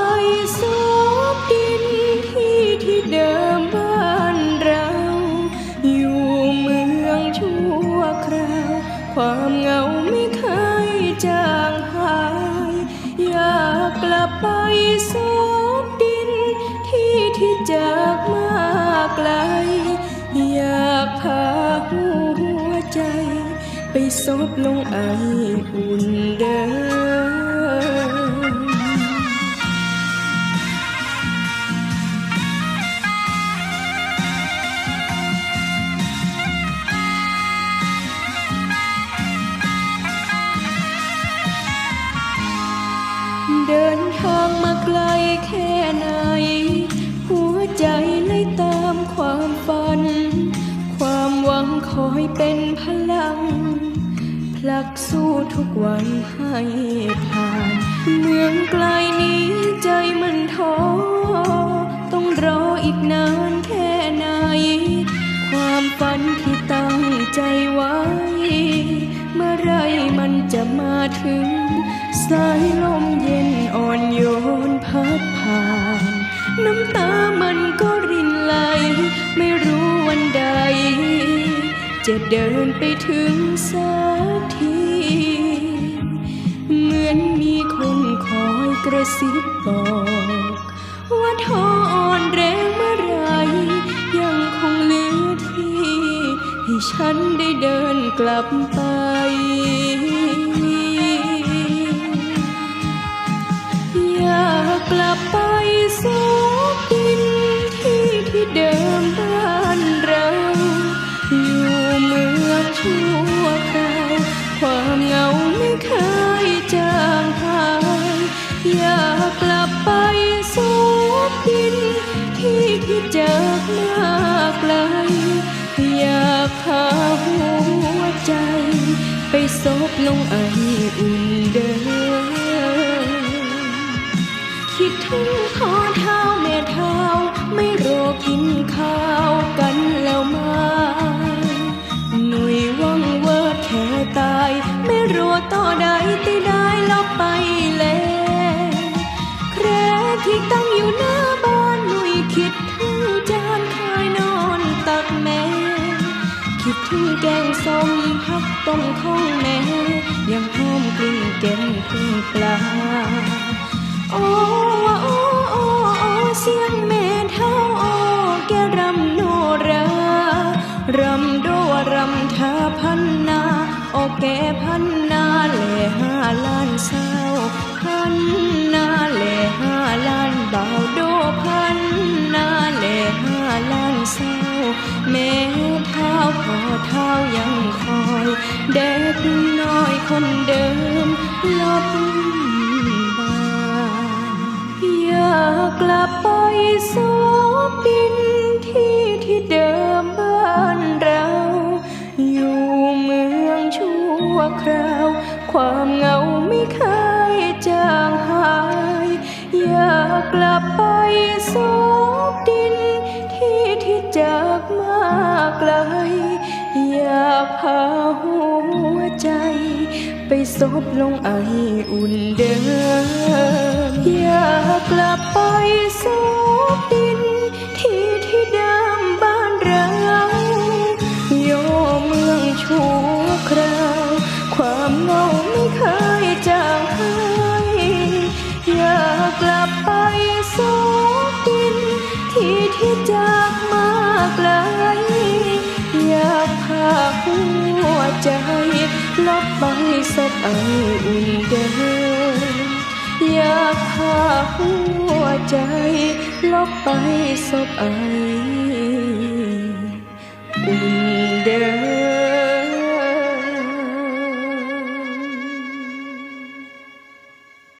อย ความเหงาไม่เคยจางหาย อยากกลับไปซบดิน ที่ที่จากมาไกล อยากพาหัวใจ ไปซบลงไออุ่นเดิม เป็นพลังผลักสู้ทุกวันให้ผ่าน เมืองไกลนี้ใจมันท้อ ต้องรออีกนานแค่ไหน ความฝันที่ตั้งใจไว้ เมื่อไรมันจะมาถึง สายลมเย็นอ่อนโยนพัดผ่าน น้ำตามัน จะเดินไปถึงสักที เหมือนมีคนคอยกระซิบบอก ว่าท้ออ่อนแรงเมื่อไร ยังคงเหลือที่ ให้ฉันได้เดินกลับไป อยากกลับไปซบดินที่ที่เดิมบ้ ชั่วคราวความเหงาไม่เคยจางหายอยากกลับไปซบดิน ที่ที่จากมากไกลอยากพาหัวใจ ไปซบลงไออุ่นเดิมคิดถึงขอเท้าแม่เท้าไม่รอกินข้าว สมพักต้มของแม่ยังหอมกลิ่นแกงพึ่งปลาโอ้โอ้โอ้โอ้เสียงแม่เท่าโอ้แกรำโนรารำโดรำทาพันนาโอแกพันนา เด็กน้อยคนเดิมลบบ้านอยากกลับไปซบดินที่ที่เดิมบ้านเรา อยู่เมืองชั่วคราว ความเหงาไม่เคยจางหาย อยากกลับไปซบดินที่ที่จากมาไกล อย่าพาหัวใจ ไปซบลงไออุ่นเดิมอยากกลับไปซบดิน ที่ที่เดิมบ้านเราโยเมืองชั่วคราว ความเงาไม่เคยจางหายอยากกลับไปซบดิน ที่ที่จากมาไกล ไปสบไออุ่นเดิมอยากพาหัวใจลบไปสบไอ